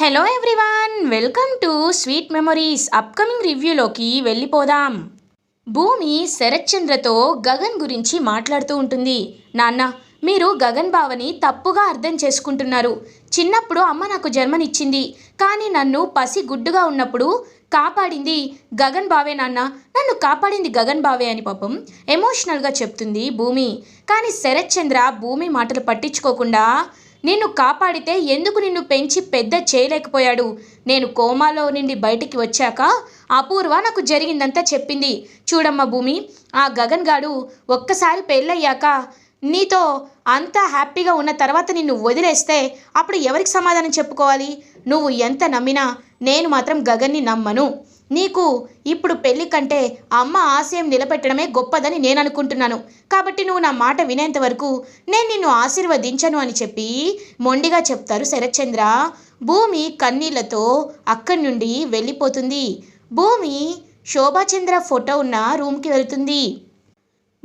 Hello everyone welcome to sweet memories upcoming రివ్యూలోకి వెళ్ళిపోదాం. భూమి శరత్చంద్రతో గగన్ గురించి మాట్లాడుతూ ఉంటుంది. నాన్న మీరు గగన్ బావని తప్పుగా అర్థం చేసుకుంటున్నారు. చిన్నప్పుడు అమ్మ నాకు జన్మనిచ్చింది. కానీ నన్ను పసి గుడ్డుగా ఉన్నప్పుడు కాపాడింది గగన్ బావే నాన్న. నన్ను కాపాడింది గగన్ బావే అని పాపం ఎమోషనల్గా చెప్తుంది భూమి. కానీ శరత్చంద్ర భూమి మాటలు పట్టించుకోకుండా నిన్ను కాపాడితే ఎందుకు నిన్ను పెంచి పెద్ద చేయలేకపోయాడు? నేను కోమాలో నుండి బయటికి వచ్చాక అపూర్వ నాకు జరిగిందంతా చెప్పింది. చూడమ్మా భూమి ఆ గగన్ గాడు ఒక్కసారి పెళ్ళయ్యాక నీతో అంతా హ్యాపీగా ఉన్న తర్వాత నిన్ను వదిలేస్తే అప్పుడు ఎవరికి సమాధానం చెప్పుకోవాలి? నువ్వు ఎంత నమ్మినా నేను మాత్రం గగన్ని నమ్మను. నీకు ఇప్పుడు పెళ్ళి కంటే అమ్మ ఆశయం నిలబెట్టడమే గొప్పదని నేను అనుకుంటున్నాను కాబట్టి నువ్వు నా మాట వినేంత వరకు నేను నిన్ను ఆశీర్వదించను అని చెప్పి మొండిగా చెప్తారు శరత్చంద్ర. భూమి కన్నీళ్ళతో అక్కడి నుండి వెళ్ళిపోతుంది. భూమి శోభాచంద్ర ఫోటో ఉన్న రూమ్కి వెళ్తుంది.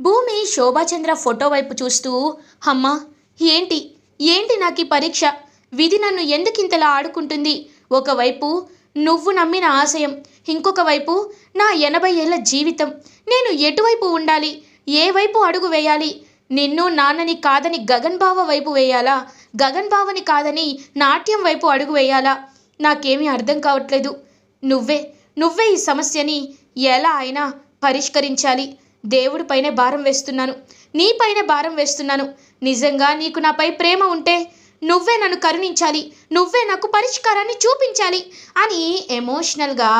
భూమి శోభాచంద్ర ఫోటో వైపు చూస్తూ అమ్మా ఏంటి? ఏంటి నాకు ఈ పరీక్ష? విధి నన్ను ఎందుకింతలా ఆడుకుంటుంది? ఒకవైపు నువ్వు నమ్మిన ఆశయం. ఇంకొక వైపు నా ఎనభై ఏళ్ళ జీవితం. నేను ఎటువైపు ఉండాలి? ఏ వైపు అడుగు వేయాలి? నిన్ను నాన్నని కాదని గగన్ బావ వైపు వేయాలా? గగన్ బావని కాదని నాట్యం వైపు అడుగు వేయాలా? నాకేమీ అర్థం కావట్లేదు. నువ్వే నువ్వే ఈ సమస్యని ఎలా అయినా పరిష్కరించాలి. దేవుడిపైనే భారం వేస్తున్నాను. నీపైనే భారం వేస్తున్నాను. నిజంగా నీకు నాపై ప్రేమ ఉంటే నువ్వే నన్ను కరుణించాలి. నువ్వే నాకు పరిష్కారాన్ని చూపించాలి. అని ఎమోషనల్గా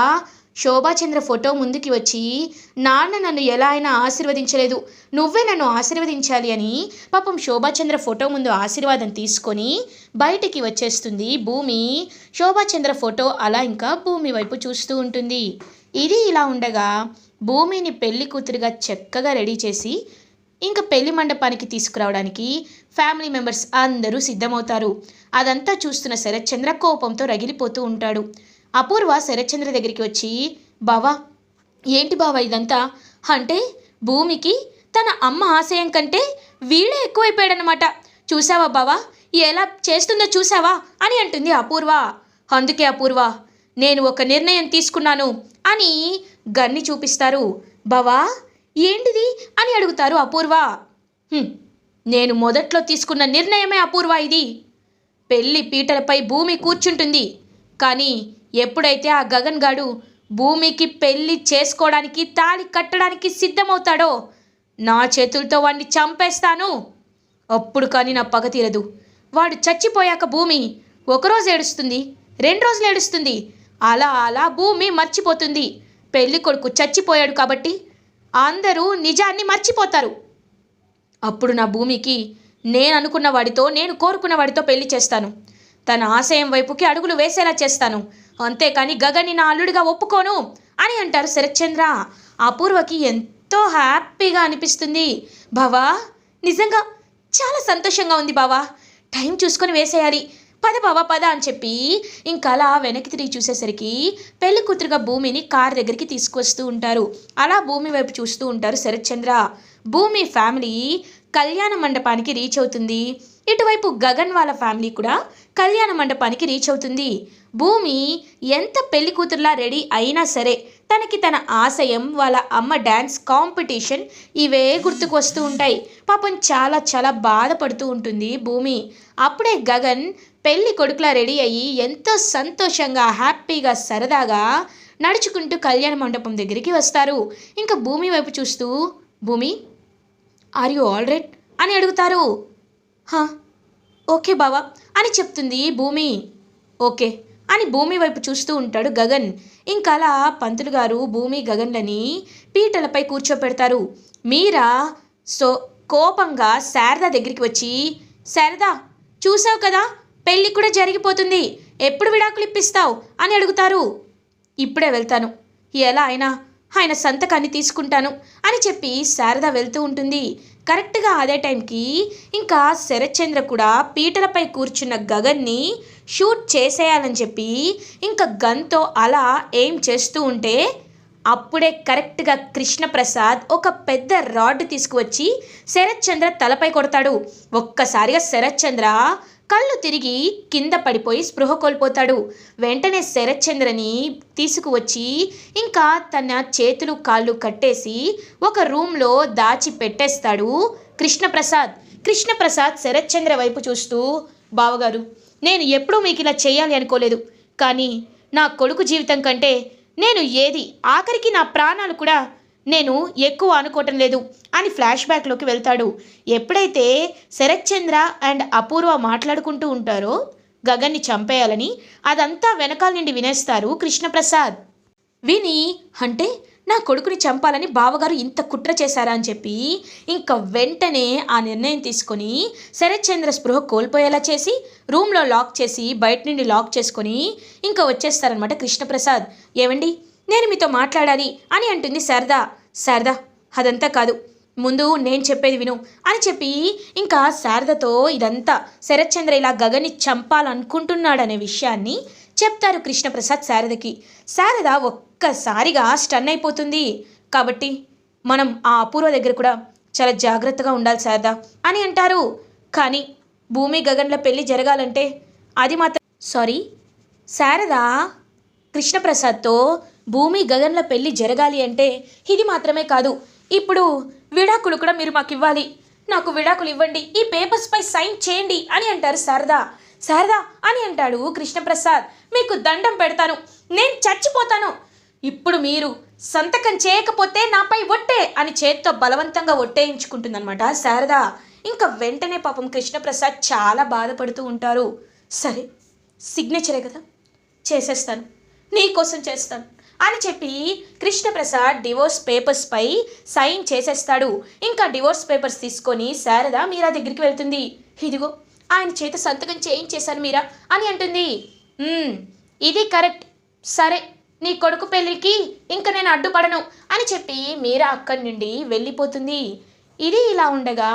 శోభాచంద్ర ఫోటో ముందుకి వచ్చి నాన్న నన్ను ఎలా అయినా ఆశీర్వదించలేదు. నువ్వే నన్ను ఆశీర్వదించాలి అని పాపం శోభాచంద్ర ఫోటో ముందు ఆశీర్వాదం తీసుకొని బయటికి వచ్చేస్తుంది భూమి. శోభాచంద్ర ఫోటో అలా ఇంకా భూమి వైపు చూస్తూ ఉంటుంది. ఇది ఇలా ఉండగా భూమిని పెళ్ళి కూతురుగా చక్కగా రెడీ చేసి ఇంకా పెళ్ళి మండపానికి తీసుకురావడానికి ఫ్యామిలీ మెంబర్స్ అందరూ సిద్ధమవుతారు. అదంతా చూస్తున్న శరత్చంద్ర కోపంతో రగిలిపోతూ ఉంటాడు. అపూర్వ శరత్చంద్ర దగ్గరికి వచ్చి బావా ఏంటి బావా ఇదంతా? అంటే భూమికి తన అమ్మ ఆశయం కంటే వీడే ఎక్కువైపోయాడనమాట చూసావా బావా? ఎలా చేస్తుందో చూసావా అని అంటుంది అపూర్వ. అందుకే అపూర్వ నేను ఒక నిర్ణయం తీసుకున్నాను అని గన్ని చూపిస్తారు. బావా ఏంటిది అని అడుగుతారు అపూర్వ. నేను మొదట్లో తీసుకున్న నిర్ణయమే అపూర్వ ఇది. పెళ్ళి పీటలపై భూమి కూర్చుంటుంది. కానీ ఎప్పుడైతే ఆ గగన్ గాడు భూమికి పెళ్ళి చేసుకోవడానికి తాళి కట్టడానికి సిద్ధమవుతాడో నా చేతులతో వాడిని చంపేస్తాను. అప్పుడు కానీ నా పగ తీరదు. వాడు చచ్చిపోయాక భూమి ఒకరోజు ఏడుస్తుంది రెండు రోజులు ఏడుస్తుంది. అలా అలా భూమి మర్చిపోతుంది. పెళ్ళి కొడుకు చచ్చిపోయాడు కాబట్టి అందరూ నిజాన్ని మర్చిపోతారు. అప్పుడు నా భూమికి నేను అనుకున్న వాడితో నేను కోరుకున్న వాడితో పెళ్ళి చేస్తాను. తన ఆశయం వైపుకి అడుగులు వేసేలా చేస్తాను. అంతేకాని గగన్ని నా అల్లుడిగా ఒప్పుకోను అని అంటారు శరత్చంద్ర. అపూర్వకి ఎంతో హ్యాపీగా అనిపిస్తుంది. బావా నిజంగా చాలా సంతోషంగా ఉంది బావా. టైం చూసుకొని వేసేయాలి. పద బావా పద అని చెప్పి ఇంకా అలా వెనక్కి తిరిగి చూసేసరికి పెళ్ళి కూతురుగా భూమిని కార్ దగ్గరికి తీసుకొస్తూ ఉంటారు. అలా భూమి వైపు చూస్తూ ఉంటారు శరత్చంద్ర. భూమి ఫ్యామిలీ కళ్యాణ మండపానికి రీచ్ అవుతుంది. ఇటువైపు గగన్ వాళ్ళ ఫ్యామిలీ కూడా కళ్యాణ మండపానికి రీచ్ అవుతుంది. భూమి ఎంత పెళ్ళి కూతురులా రెడీ అయినా సరే తనకి తన ఆశయం వాళ్ళ అమ్మ డ్యాన్స్ కాంపిటీషన్ ఇవే గుర్తుకు వస్తూ ఉంటాయి. పాపం చాలా చాలా బాధపడుతూ ఉంటుంది భూమి. అప్పుడే గగన్ పెళ్ళి కొడుకులా రెడీ అయ్యి ఎంతో సంతోషంగా హ్యాపీగా సరదాగా నడుచుకుంటూ కళ్యాణ మండపం దగ్గరికి వస్తారు. ఇంకా భూమి వైపు చూస్తూ భూమి ఆర్ యు ఆల్ రైట్ అని అడుగుతారు. హా ఓకే బావా అని చెప్తుంది భూమి. ఓకే అని భూమి వైపు చూస్తూ ఉంటాడు గగన్. ఇంకా అలా పంతులు గారు భూమి గగన్లని పీటలపై కూర్చోపెడతారు. మీరా? సో కోపంగా శారదా దగ్గరికి వచ్చి శారదా చూసావు కదా పెళ్ళి కూడా జరిగిపోతుంది. ఎప్పుడు విడాకులు ఇప్పిస్తావు? అని అడుగుతారు. ఇప్పుడే వెళ్తాను. ఎలా అయినా ఆయన సంతకాన్ని తీసుకుంటాను అని చెప్పి శారద వెళ్తూ ఉంటుంది. కరెక్ట్గా అదే టైంకి ఇంకా శరత్చంద్ర కూడా పీటలపై కూర్చున్న గగన్ని షూట్ చేసేయాలని చెప్పి ఇంకా గన్తో అలా ఏం చేస్తూ ఉంటే అప్పుడే కరెక్ట్గా కృష్ణప్రసాద్ ఒక పెద్ద రాడ్ తీసుకువచ్చి శరత్చంద్ర తలపై కొడతాడు. ఒక్కసారిగా శరత్చంద్ర కళ్ళు తిరిగి కింద పడిపోయి స్పృహ కోల్పోతాడు. వెంటనే శరత్చంద్రని తీసుకువచ్చి ఇంకా తన చేతులు కాళ్ళు కట్టేసి ఒక రూమ్లో దాచి పెట్టేస్తాడు కృష్ణప్రసాద్. కృష్ణప్రసాద్ శరత్చంద్ర వైపు చూస్తూ బావగారు నేను ఎప్పుడూ మీకు ఇలా చేయాలి అనుకోలేదు. కానీ నా కొడుకు జీవితం కంటే నేను ఏది ఆఖరికి నా ప్రాణాలు కూడా నేను ఎక్కువ అనుకోవటం లేదు అని ఫ్లాష్ బ్యాక్లోకి వెళ్తాడు. ఎప్పుడైతే శరత్చంద్ర అండ్ అపూర్వ మాట్లాడుకుంటూ ఉంటారో గగన్ని చంపేయాలని అదంతా వెనకాల నుండి వినేస్తారు కృష్ణప్రసాద్. విని అంటే నా కొడుకుని చంపాలని బావగారు ఇంత కుట్ర చేశారా? అని చెప్పి ఇంకా వెంటనే ఆ నిర్ణయం తీసుకొని శరత్చంద్ర స్పృహ కోల్పోయేలా చేసి రూమ్లో లాక్ చేసి బయట నుండి లాక్ చేసుకొని ఇంకా వచ్చేస్తారనమాట కృష్ణప్రసాద్. ఏవండి? నేను మీతో మాట్లాడాలి అని అంటుంది శారదా శారదా అదంతా కాదు. ముందు నేను చెప్పేది విను అని చెప్పి ఇంకా శారదతో ఇదంతా శరత్చంద్ర ఇలా గగని చంపాలనుకుంటున్నాడనే విషయాన్ని చెప్తారు కృష్ణప్రసాద్ శారదకి. శారద ఒక్కసారిగా స్టన్ అయిపోతుంది. కాబట్టి మనం ఆ అపూర్వ దగ్గర కూడా చాలా జాగ్రత్తగా ఉండాలి శారద అని అంటారు. కానీ భూమి గగన్ల పెళ్ళి జరగాలంటే అది మాత్రం సారీ శారద కృష్ణప్రసాద్తో భూమి గగన్ల పెళ్ళి జరగాలి అంటే ఇది మాత్రమే కాదు. ఇప్పుడు విడాకులు కూడా మీరు మాకు ఇవ్వాలి నాకు విడాకులు ఇవ్వండి ఈ పేపర్స్పై సైన్ చేయండి అని అంటారు శారదా. శారదా అని అంటాడు కృష్ణప్రసాద్. మీకు దండం పెడతాను. నేను చచ్చిపోతాను. ఇప్పుడు మీరు సంతకం చేయకపోతే నాపై ఒట్టే అని చేత్తో బలవంతంగా ఒట్టేయించుకుంటుందన్నమాట శారదా. ఇంకా వెంటనే పాపం కృష్ణప్రసాద్ చాలా బాధపడుతూ ఉంటారు. సరే సిగ్నేచరే కదా? చేసేస్తాను. నీకోసం చేస్తాను. అని చెప్పి కృష్ణప్రసాద్ డివోర్స్ పేపర్స్ పై సైన్ చేసేస్తాడు. ఇంకా డివోర్స్ పేపర్స్ తీసుకొని శారద మీరా దగ్గరికి వెళ్తుంది. ఇదిగో ఆయన చేత సంతకం చేయించేశాను మీరా అని అంటుంది. ఇది కరెక్ట్. సరే నీ కొడుకు పెళ్ళికి ఇంకా నేను అడ్డుపడను అని చెప్పి మీరా అక్కడి నుండి వెళ్ళిపోతుంది. ఇది ఇలా ఉండగా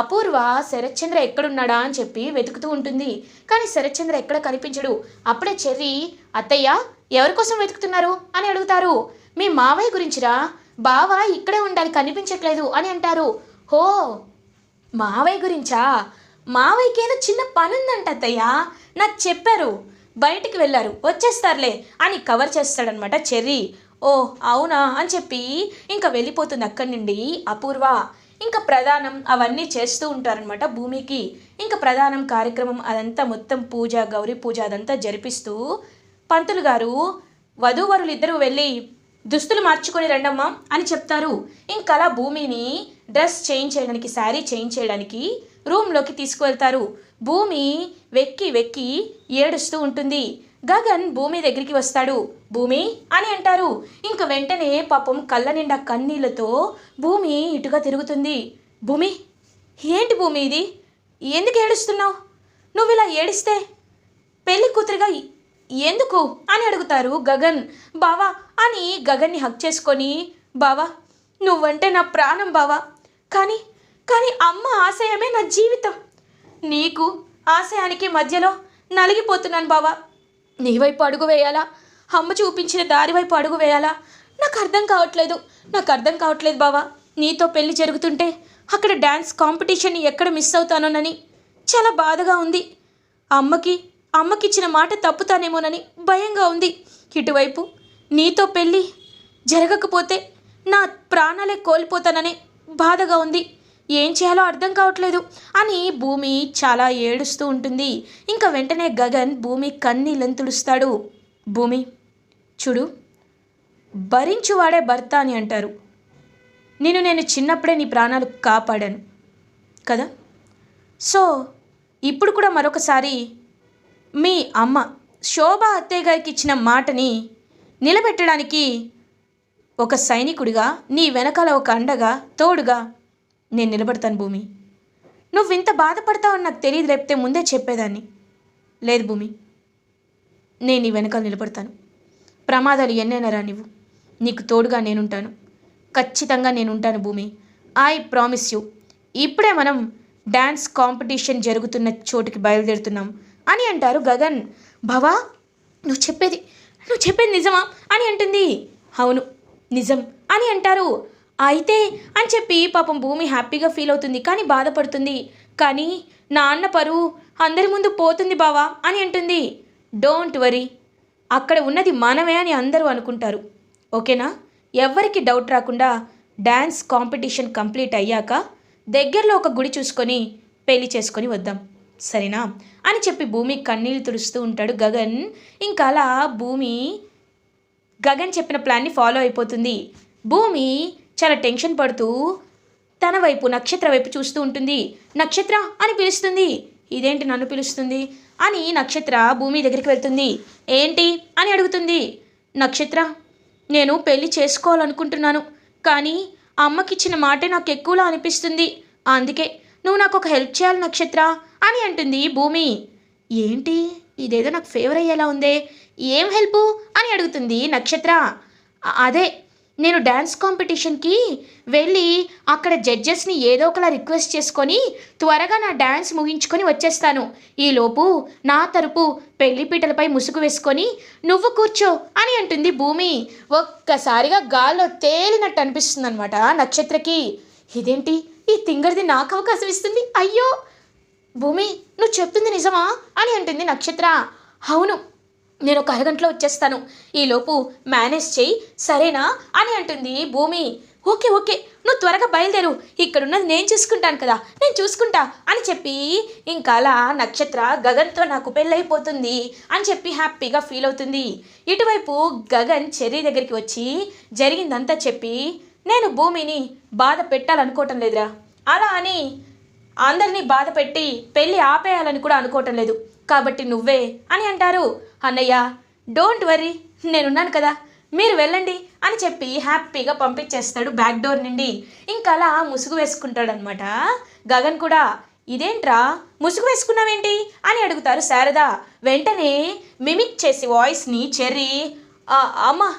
అపూర్వ శరత్చంద్ర ఎక్కడున్నాడా అని చెప్పి వెతుకుతూ ఉంటుంది. కానీ శరత్చంద్ర ఎక్కడ కనిపించడు. అప్పుడే చెర్రి అత్తయ్య ఎవరి కోసం వెతుకుతున్నారు అని అడుగుతారు. మీ మావయ్య గురించిరా? బావ ఇక్కడే ఉండాలి కనిపించట్లేదు అని అంటారు. హో మావయ్య గురించా? మావయ్యకి ఏదో చిన్న పని ఉందంట నాకు చెప్పారు. బయటికి వెళ్ళారు. వచ్చేస్తారులే అని కవర్ చేస్తాడనమాట చెర్రీ. ఓ అవునా అని చెప్పి ఇంకా వెళ్ళిపోతుంది అక్కడి నుండి అపూర్వ. ఇంకా ప్రధానం అవన్నీ చేస్తూ ఉంటారనమాట భూమికి. ఇంకా ప్రధానం కార్యక్రమం అదంతా మొత్తం పూజ గౌరీ పూజ అదంతా జరిపిస్తూ పంతులు గారు వధూవరులు ఇద్దరు వెళ్ళి దుస్తులు మార్చుకొని రండమ్మా అని చెప్తారు. ఇంకా అలా భూమిని డ్రెస్ చేంజ్ చేయడానికి శారీ చేంజ్ చేయడానికి రూమ్లోకి తీసుకువెళ్తారు. భూమి వెక్కి వెక్కి ఏడుస్తూ ఉంటుంది. గగన్ భూమి దగ్గరికి వస్తాడు. భూమి అని అంటారు. ఇంక వెంటనే పాపం కళ్ళ నిండా కన్నీళ్ళతో భూమి ఇటుగా తిరుగుతుంది. భూమి ఏంటి భూమి ఇది? ఎందుకు ఏడుస్తున్నావు? నువ్వు ఇలా ఏడిస్తే? పెళ్ళి కూతురుగా ఎందుకు? అని అడుగుతారు గగన్. బావా అని గగన్ని హక్ చేసుకొని బావా నువ్వంటే నా ప్రాణం బావా. కానీ కానీ అమ్మ ఆశయమే నా జీవితం. నీకు ఆశయానికి మధ్యలో నలిగిపోతున్నాను బావా. నీ వైపు అడుగు వేయాలా? అమ్మ చూపించిన దారి వైపు అడుగు వేయాలా? నాకు అర్థం కావట్లేదు. నాకు అర్థం కావట్లేదు బావా. నీతో పెళ్ళి జరుగుతుంటే అక్కడ డ్యాన్స్ కాంపిటీషన్ ఎక్కడ మిస్ అవుతానోనని చాలా బాధగా ఉంది. అమ్మకి అమ్మకిచ్చిన మాట తప్పుతానేమోనని భయంగా ఉంది. ఇటువైపు నీతో పెళ్ళి జరగకపోతే నా ప్రాణాలే కోల్పోతానని బాధగా ఉంది. ఏం చేయాలో అర్థం కావట్లేదు. అని భూమి చాలా ఏడుస్తూ ఉంటుంది. ఇంకా వెంటనే గగన్ భూమి కన్నీళ్ళని తుడుస్తాడు. భూమి చూడు భరించువాడే భర్త అని అంటారు. నేను నేను చిన్నప్పుడే నీ ప్రాణాలు కాపాడాను. కదా? సో ఇప్పుడు కూడా మరొకసారి మీ అమ్మ శోభా అత్తయ్య గారికి ఇచ్చిన మాటని నిలబెట్టడానికి ఒక సైనికుడిగా నీ వెనకాల ఒక అండగా తోడుగా నేను నిలబడతాను భూమి. నువ్వు ఇంత బాధపడతావని నాకు తెలియదు రేపితే ముందే చెప్పేదాన్ని. లేదు భూమి నేను నీ వెనకాల నిలబడతాను. ప్రమాదాలు ఎన్నైనా రా నువ్వు నీకు తోడుగా నేనుంటాను. ఖచ్చితంగా నేను ఉంటాను భూమి. I promise you. ఇప్పుడే మనం డ్యాన్స్ కాంపిటీషన్ జరుగుతున్న చోటుకి బయలుదేరుతున్నాం. అని అంటారు గగన్. భవా నువ్వు చెప్పేది నువ్వు చెప్పేది నిజమా అని అంటుంది. అవును నిజం అని అంటారు. అయితే అని చెప్పి పాపం భూమి హ్యాపీగా ఫీల్ అవుతుంది కానీ బాధపడుతుంది. కానీ నాన్న పరువు అందరి ముందు పోతుంది బావా అని అంటుంది. డోంట్ వరీ అక్కడ ఉన్నది మనమే అని అందరూ అనుకుంటారు. ఓకేనా? ఎవ్వరికి డౌట్ రాకుండా డ్యాన్స్ కాంపిటీషన్ కంప్లీట్ అయ్యాక దగ్గరలో ఒక గుడి చూసుకొని పెళ్ళి చేసుకొని వద్దాం. సరేనా? అని చెప్పి భూమి కన్నీళ్ళు తుడుస్తూ ఉంటాడు గగన్. ఇంకా అలా భూమి గగన్ చెప్పిన ప్లాన్ని ఫాలో అయిపోతుంది. భూమి చాలా టెన్షన్ పడుతూ తన వైపు నక్షత్ర వైపు చూస్తూ ఉంటుంది. నక్షత్ర అని పిలుస్తుంది. ఇదేంటి నన్ను పిలుస్తుంది? అని నక్షత్ర భూమి దగ్గరికి వెళ్తుంది. ఏంటి? అని అడుగుతుంది. నక్షత్ర నేను పెళ్ళి చేసుకోవాలనుకుంటున్నాను. కానీ అమ్మకిచ్చిన మాటే నాకు ఎక్కువలా అనిపిస్తుంది. అందుకే నువ్వు నాకు ఒక హెల్ప్ చేయాలి నక్షత్ర అని అంటుంది భూమి. ఏంటి? ఇదేదో నాకు ఫేవర్ అయ్యేలా ఉందే? ఏం హెల్ప్ అని అడుగుతుంది నక్షత్ర. అదే నేను డ్యాన్స్ కాంపిటీషన్కి వెళ్ళి అక్కడ జడ్జెస్ని ఏదో ఒకలా రిక్వెస్ట్ చేసుకొని త్వరగా నా డ్యాన్స్ ముగించుకొని వచ్చేస్తాను. ఈలోపు నా తరపు పెళ్ళి పీటలపై ముసుగు వేసుకొని నువ్వు కూర్చో అని అంటుంది భూమి. ఒక్కసారిగా గాల్లో తేలినట్టు అనిపిస్తుంది అనమాట నక్షత్రకి. ఇదేంటి? ఈ తింగర్ది నాకు అవకాశం ఇస్తుంది. అయ్యో! భూమి నువ్వు చెప్తుంది నిజమా? అని అంటుంది నక్షత్ర. అవును నేను ఒక అరగంటలో వచ్చేస్తాను. ఈలోపు మేనేజ్ చేయి సరేనా? అని అంటుంది భూమి. ఓకే ఓకే నువ్వు త్వరగా బయలుదేరు. ఇక్కడున్నది నేను చూసుకుంటాను కదా నేను చూసుకుంటా అని చెప్పి ఇంకా అలా నక్షత్ర గగన్తో నాకు పెళ్ళైపోతుంది అని చెప్పి హ్యాపీగా ఫీల్ అవుతుంది. ఇటువైపు గగన్ చెర్రీ దగ్గరికి వచ్చి జరిగిందంతా చెప్పి నేను భూమిని బాధ పెట్టాలనుకోవటం లేదురా. అలా అని అందరినీ బాధ పెట్టి పెళ్ళి ఆపేయాలని కూడా అనుకోవటం లేదు. కాబట్టి నువ్వే అని అంటారు. అన్నయ్య డోంట్ వరీ నేనున్నాను కదా. మీరు వెళ్ళండి అని చెప్పి హ్యాపీగా పంపించేస్తాడు బ్యాక్ డోర్ నుండి. ఇంకా అలా ముసుగు వేసుకుంటాడనమాట. గగన్ కూడా ఇదేంట్రా ముసుగు వేసుకున్నావేంటి? అని అడుగుతారు శారద. వెంటనే మిమిక్ చేసి వాయిస్ని చెర్రీ అమ్మ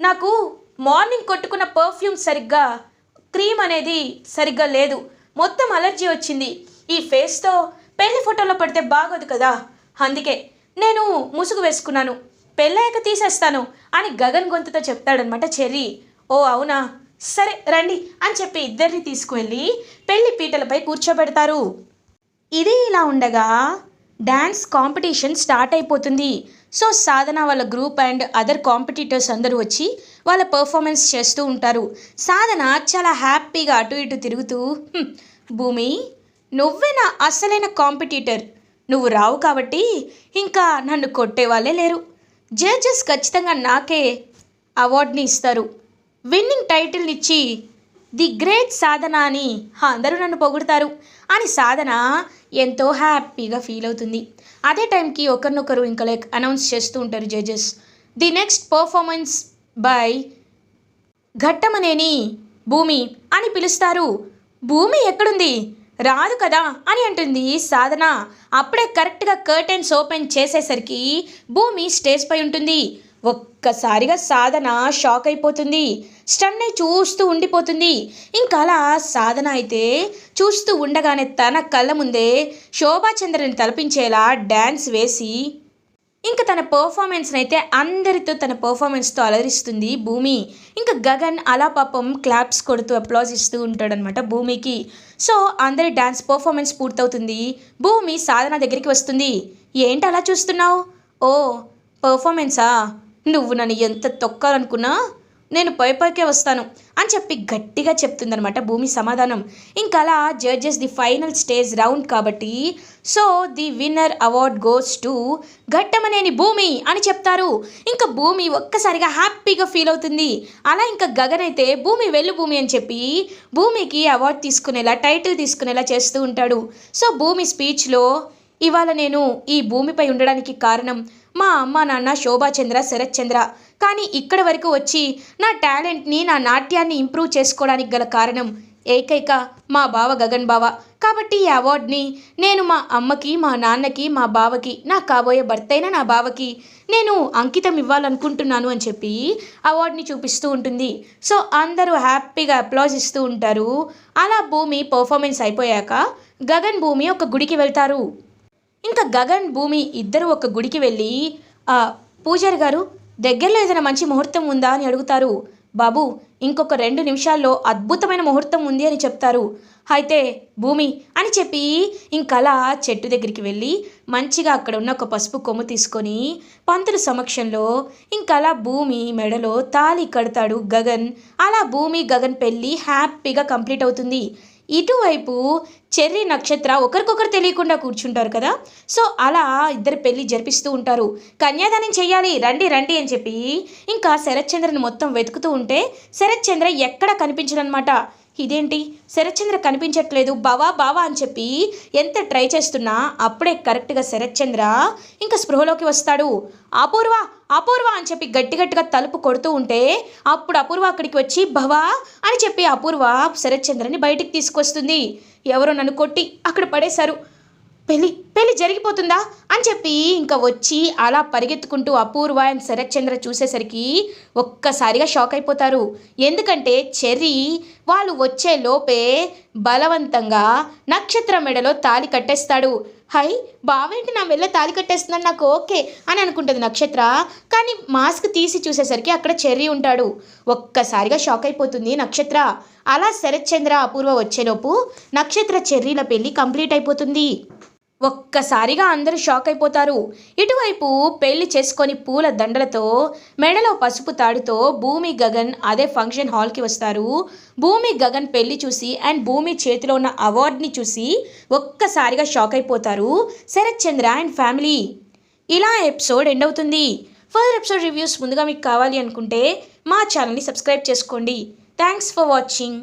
నాకు మార్నింగ్ కొట్టుకున్న పర్ఫ్యూమ్ సరిగ్గా క్రీమ్ అనేది సరిగ్గా లేదు. మొత్తం అలర్జీ వచ్చింది. ఈ ఫేస్తో పెళ్ళి ఫోటోలో పడితే బాగోదు కదా. అందుకే నేను ముసుగు వేసుకున్నాను. పెళ్ళాక తీసేస్తాను అని గగన్ గొంతుతో చెప్తాడనమాట చెర్రీ. ఓ అవునా? సరే రండి అని చెప్పి ఇద్దరిని తీసుకువెళ్ళి పెళ్ళి పీటలపై కూర్చోబెడతారు. ఇది ఇలా ఉండగా డ్యాన్స్ కాంపిటీషన్ స్టార్ట్ అయిపోతుంది. సో సాధన వాళ్ళ గ్రూప్ అండ్ అదర్ కాంపిటీటర్స్ అందరూ వచ్చి వాళ్ళ పర్ఫార్మెన్స్ చేస్తూ ఉంటారు. సాధన చాలా హ్యాపీగా అటు ఇటు తిరుగుతూ భూమి నువ్వే నా అసలైన కాంపిటీటర్ నువ్వు రావు కాబట్టి ఇంకా నన్ను కొట్టేవాళ్ళే లేరు. జడ్జెస్ ఖచ్చితంగా నాకే అవార్డుని ఇస్తారు. విన్నింగ్ టైటిల్ని ఇచ్చి ది గ్రేట్ సాధన అని అందరూ నన్ను పొగుడతారు. అని సాధన ఎంతో హ్యాపీగా ఫీల్ అవుతుంది. అదే టైంకి ఒకరినొకరు ఇంకా లైక్ అనౌన్స్ చేస్తూ ఉంటారు judges the next performance by. Ghattamaneni Bhumi అని పిలుస్తారు. భూమి ఎక్కడుంది? రాదు కదా అని అంటుంది సాధన. అప్పుడే కరెక్ట్గా కర్టెన్స్ ఓపెన్ చేసేసరికి భూమి స్టేజ్ పై ఉంటుంది. ఒక్కసారిగా సాధన షాక్ అయిపోతుంది. స్టన్ అయి చూస్తూ ఉండిపోతుంది. ఇంకా అలా సాధన అయితే చూస్తూ ఉండగానే తన కళ్ళ ముందే శోభాచంద్రని తలపించేలా డ్యాన్స్ వేసి ఇంకా తన పర్ఫార్మెన్స్ని అయితే అందరితో తన పర్ఫార్మెన్స్తో అలరిస్తుంది భూమి. ఇంకా గగన్ అలా పాపం క్లాప్స్ కొడుతూ అప్లాజ్ ఇస్తూ ఉంటాడనమాట భూమికి. సో అందరి డ్యాన్స్ పర్ఫార్మెన్స్ పూర్తవుతుంది. భూమి సాధన దగ్గరికి వస్తుంది. ఏంటి అలా చూస్తున్నావు? ఓ పర్ఫార్మెన్సా నువ్వు నన్ను ఎంత తొక్కాలనుకున్నా నేను పై పైకే వస్తాను అని చెప్పి గట్టిగా చెప్తుందనమాట భూమి సమాధానం. ఇంకా అలా judges the final stage round కాబట్టి so the winner award goes to Ghattamaneni Bhumi అని చెప్తారు. ఇంకా భూమి ఒక్కసారిగా హ్యాపీగా ఫీల్ అవుతుంది. అలా ఇంకా గగన్ అయితే భూమి వెళ్ళు భూమి అని చెప్పి భూమికి అవార్డు తీసుకునేలా టైటిల్ తీసుకునేలా చేస్తూ ఉంటాడు. సో భూమి స్పీచ్లో ఇవాళ నేను ఈ భూమిపై ఉండడానికి కారణం మా అమ్మ నాన్న శోభాచంద్ర శరత్చంద్ర కానీ ఇక్కడ వరకు వచ్చి నా టాలెంట్ని నా నాట్యాన్ని ఇంప్రూవ్ చేసుకోవడానికి గల కారణం ఏకైక మా బావ గగన్ బావ. కాబట్టి ఈ అవార్డ్ని నేను మా అమ్మకి మా నాన్నకి మా బావకి నా కాబోయే భర్త అయిన నా బావకి నేను అంకితం ఇవ్వాలనుకుంటున్నాను అని చెప్పి అవార్డ్ని చూపిస్తూ ఉంటుంది. సో అందరూ హ్యాపీగా అప్లాజ్ ఇస్తూ ఉంటారు. అలా భూమి పర్ఫార్మెన్స్ అయిపోయాక గగన్ భూమి ఒక గుడికి వెళ్తారు. ఇంకా గగన్ భూమి ఇద్దరు ఒక గుడికి వెళ్ళి పూజారి గారు దగ్గరలో ఏదైనా మంచి ముహూర్తం ఉందా అని అడుగుతారు. బాబు ఇంకొక రెండు నిమిషాల్లో అద్భుతమైన ముహూర్తం ఉంది అని చెప్తారు. అయితే భూమి అని చెప్పి ఇంకలా చెట్టు దగ్గరికి వెళ్ళి మంచిగా అక్కడ ఉన్న ఒక పసుపు కొమ్ము తీసుకొని పంతుల సమక్షంలో ఇంకలా భూమి మెడలో తాళి కడతాడు గగన్. అలా భూమి గగన్ పెళ్ళి హ్యాపీగా కంప్లీట్ అవుతుంది. ఇటువైపు చెర్రీ నక్షత్ర ఒకరికొకరు తెలియకుండా కూర్చుంటారు కదా. సో అలా ఇద్దరు పెళ్ళి జరిపిస్తూ ఉంటారు. కన్యాదానం చేయాలి రండి రండి అని చెప్పి ఇంకా శరత్చంద్రని మొత్తం వెతుకుతూ ఉంటే శరత్చంద్ర ఎక్కడ కనిపించడనమాట? ఇదేంటి? శరత్చంద్ర కనిపించట్లేదు. బావా బావా అని చెప్పి ఎంత ట్రై చేస్తున్నా అప్పుడే కరెక్ట్గా శరత్చంద్ర ఇంకా స్పృహలోకి వస్తాడు. అపూర్వ అపూర్వ అని చెప్పి గట్టి గట్టిగా తలుపు కొడుతూ ఉంటే అప్పుడు అపూర్వ అక్కడికి వచ్చి భవా అని చెప్పి అపూర్వ శరత్చంద్రని బయటికి తీసుకొస్తుంది. ఎవరో నన్ను కొట్టి అక్కడ పడేశారు. పెళ్ళి పెళ్ళి జరిగిపోతుందా? అని చెప్పి ఇంకా వచ్చి అలా పరిగెత్తుకుంటూ అపూర్వ అండ్ శరత్చంద్ర చూసేసరికి ఒక్కసారిగా షాక్ అయిపోతారు. ఎందుకంటే చెర్రీ వాళ్ళు వచ్చే లోపే బలవంతంగా నక్షత్ర మెడలో తాలి కట్టేస్తాడు. హై బావేంటి నా మెల్ల తాలి కట్టేస్తుందని నాకు ఓకే అని అనుకుంటుంది నక్షత్ర. కానీ మాస్క్ తీసి చూసేసరికి అక్కడ చెర్రీ ఉంటాడు. ఒక్కసారిగా షాక్ అయిపోతుంది నక్షత్ర. అలా శరత్చంద్ర అపూర్వ వచ్చేలోపు నక్షత్ర చెర్రీల పెళ్ళి కంప్లీట్ అయిపోతుంది. ఒక్కసారిగా అందరూ షాక్ అయిపోతారు. ఇటువైపు పెళ్ళి చేసుకొని పూల దండలతో మెడలో పసుపు తాడుతో భూమి గగన్ అదే ఫంక్షన్ హాల్కి వస్తారు. భూమి గగన్ పెళ్ళి చూసి అండ్ భూమి చేతిలో ఉన్న అవార్డ్ని చూసి ఒక్కసారిగా షాక్ అయిపోతారు. Sharath Chandra and family. ఇలా ఎపిసోడ్ ఎండ్ అవుతుంది. ఫర్దర్ ఎపిసోడ్ రివ్యూస్ ముందుగా మీకు కావాలి అనుకుంటే మా ఛానల్ని సబ్స్క్రైబ్ చేసుకోండి. Thanks for watching.